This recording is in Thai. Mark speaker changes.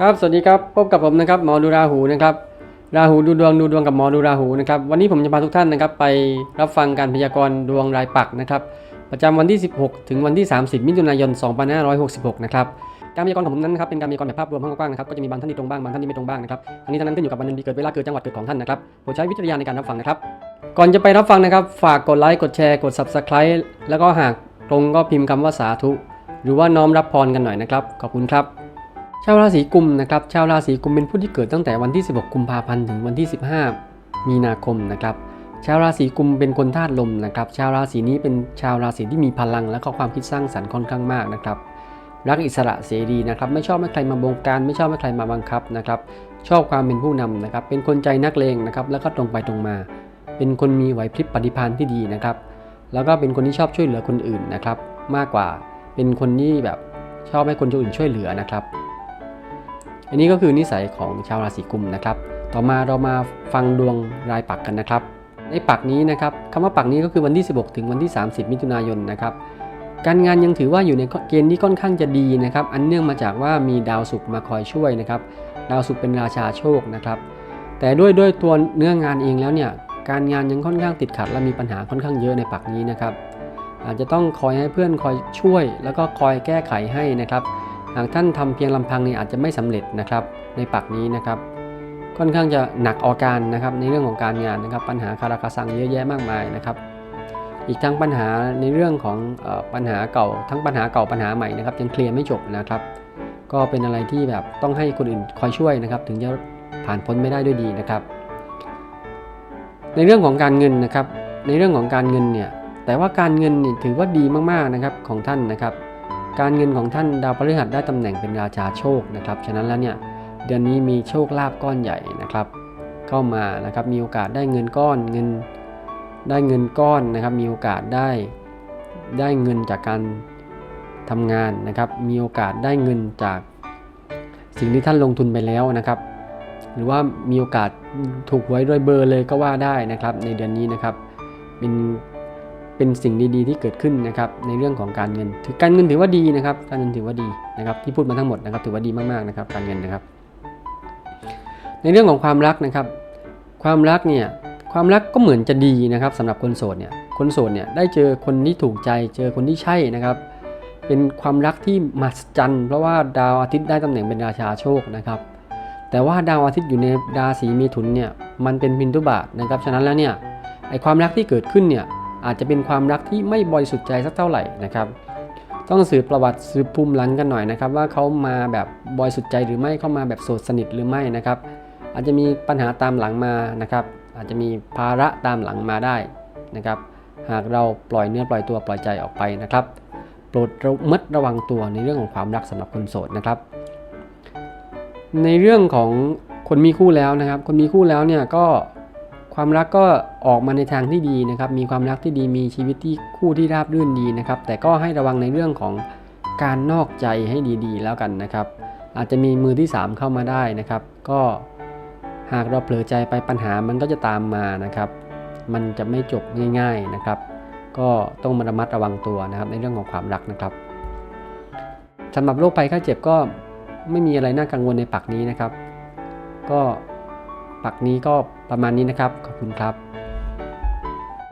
Speaker 1: ครับสวัสดีครับพบกับผมนะครับหมอดูราหูนะครับราหูดูดวงดูดวงกับหมอดูราหูนะครับวันนี้ผมจะพาทุกท่านนะครับไปรับฟังการพยากรณ์ดวงรายปักนะครับประจำวันที่ 16 ถึงวันที่ 30 มิถุนายน 2566 นะครับการพยากรณ์ของผมนั้นนะครับเป็นการพยากรณ์แบบภาพรวมกว้างๆนะครับก็จะมีบางท่านที่ตรงบ้างบางท่านที่ไม่ตรงบ้างนะครับทั้งนี้ทั้งนั้นขึ้นอยู่กับวันเดือนปีเกิดเวลาเกิดจังหวัดเกิดของท่านนะครับโปรดใช้วิจารณญาณในการรับฟังนะครับก่อนจะไปรับฟังนะครับฝากกดไลค์กดแชร์กด subscribe แล้วก็หากตรงก็พิมพ์คำว่าสาธุ หรือว่าน้อมรับพรกันหน่อยนะครับขอบคุณครับ ชาวราศีกุมนะครับชาวราศีกุมเป็นผู้ที่เกิดตั้งแต่วันที่ 16 กุมภาพันธ์ถึงวันที่ 15 มีนาคมนะครับชาวราศีกุมเป็นคนธาตุลมนะครับชาวราศีนี้เป็นชาวราศีที่มีพลังและก็ความคิดสร้างสรรค์ค่อนข้างมากนะครับรักอิสระเสรีนะครับไม่ชอบให้ใครมาบงการ ไม่ชอบให้ใครมาบังคับนะครับชอบความเป็นผู้นำนะครับเป็นคนใจนักเลงนะครับแล้วก็ตรงไปตรงมา เป็นคนมีไหวพริบปฏิภาณที่ดีนะครับแล้วก็เป็นคนที่ชอบช่วยเหลือคนอื่นนะครับมากกว่าเป็นคนที่แบบชอบให้คนอื่นช่วยเหลือนะครับ อันนี้ก็คือนิสัยของชาวราศีกุมนะครับ ต่อมาเรามาฟังดวงรายปักกันนะครับ ในปักนี้นะครับคำว่าปักนี้ก็คือวันที่ 16 ถึงวันที่ 30 มิถุนายนนะครับการงานยังถือว่าอยู่ในเกณฑ์ที่ค่อนข้างจะดีนะครับ อันเนื่องมาจากว่ามีดาวศุกร์มาคอยช่วยนะครับ ดาวศุกร์เป็นราชาโชคนะครับ แต่ด้วยด้วยตัวเนื้องานเองแล้วเนี่ย การงานยังค่อนข้างติดขัด และมีปัญหาค่อนข้างเยอะในปักนี้นะครับ อาจจะต้องคอยให้เพื่อนคอยช่วย แล้วก็คอยแก้ไขให้นะครับ หากท่านทำเพียงลำพังนี่อาจจะไม่สำเร็จนะครับในปักนี้นะครับ ค่อนข้างจะหนักออการนะครับในเรื่องของการงานนะครับ ปัญหาคาราคาซังเยอะแยะมากมายนะครับ อีกทั้งปัญหาในเรื่องของปัญหาเก่า ทั้งปัญหาเก่าปัญหาใหม่นะครับยังเคลียร์ไม่จบนะครับ ก็เป็นอะไรที่แบบต้องให้คนอื่นคอยช่วยนะครับ ถึงจะผ่านพ้นไม่ได้ด้วยดีนะครับ ในเรื่องของการเงินนะครับ ในเรื่องของการเงินเนี่ยแต่ว่าการเงินนี่ถือว่าดีมากๆนะครับของท่านนะครับ การเงินของท่านดาวพฤหัสได้ตำแหน่งเป็นราชาโชคนะครับ ฉะนั้นแล้วเนี่ยเดือนนี้มีโชคลาภก้อนใหญ่นะครับ เข้ามานะครับมีโอกาสได้เงินก้อนเงิน ได้เงินก้อนนะครับ มีโอกาสได้ได้เงินจากการทำงานนะครับ มีโอกาสได้เงินจากสิ่งที่ท่านลงทุนไปแล้วนะครับ หรือว่ามีโอกาสถูกไว้ด้วยเบอร์เลยก็ว่าได้นะครับ ในเดือนนี้นะครับ เป็น เป็นสิ่งดีๆ ที่เกิดขึ้นนะครับในเรื่องของการเงินถือการเงินถือว่าดีนะครับ การเงินถือว่าดีนะครับที่พูดมาทั้งหมดนะครับถือว่าดีมากๆนะครับการเงินนะครับ ในเรื่องของความรักนะครับ ความรักเนี่ยความรักก็เหมือนจะดีนะครับสำหรับคนโสดเนี่ยคนโสดเนี่ยได้เจอคนที่ถูกใจ เจอคนที่ใช่นะครับ เป็นความรักที่มหัศจรรย์เพราะว่าดาวอาทิตย์ได้ตำแหน่งเป็นราชาโชคนะครับ แต่ว่าดาวอาทิตย์อยู่ในราศีมีถุนเนี่ยมันเป็นพินทุบาทนะครับฉะนั้นแล้วเนี่ยไอความรักที่เกิดขึ้นเนี่ย อาจจะเป็นความรักที่ไม่บริสุทธิ์ใจสักเท่าไหร่นะครับ ต้องสืบประวัติสืบภูมิหลังกันหน่อยนะครับ ว่าเขามาแบบบริสุทธิ์ใจหรือไม่เข้ามาแบบโสดสนิทหรือไม่นะครับ อาจจะมีปัญหาตามหลังมานะครับ อาจจะมีภาระตามหลังมาได้นะครับ หากเราปล่อยเนื้อปล่อยตัวปล่อยใจออกไปนะครับโปรดระมัดระวังตัวในเรื่องของความรักสำหรับคนโสดนะครับ ในเรื่องของคนมีคู่แล้วนะครับ คนมีคู่แล้วเนี่ยก็ ความรักก็ออกมาในทางที่ดีนะครับ มีความรักที่ดีมีชีวิตที่คู่ที่ราบรื่นดีนะครับ แต่ก็ให้ระวังในเรื่องของการนอกใจให้ดีๆ แล้วกันนะครับ อาจจะมีมือที่ 3 เข้ามาได้นะครับ ก็หากเราเผลอใจไปปัญหามันก็จะตามมานะครับ มันจะไม่จบง่าย ๆนะครับ ก็ต้องระมัดระวังตัวนะครับ ในเรื่องของความรักนะครับสำหรับโรคภัยไข้เจ็บก็ไม่มีอะไรน่ากังวลในปักนี้นะครับ ก็ ปักนี้ก็ประมาณนี้นะครับ ขอบคุณครับ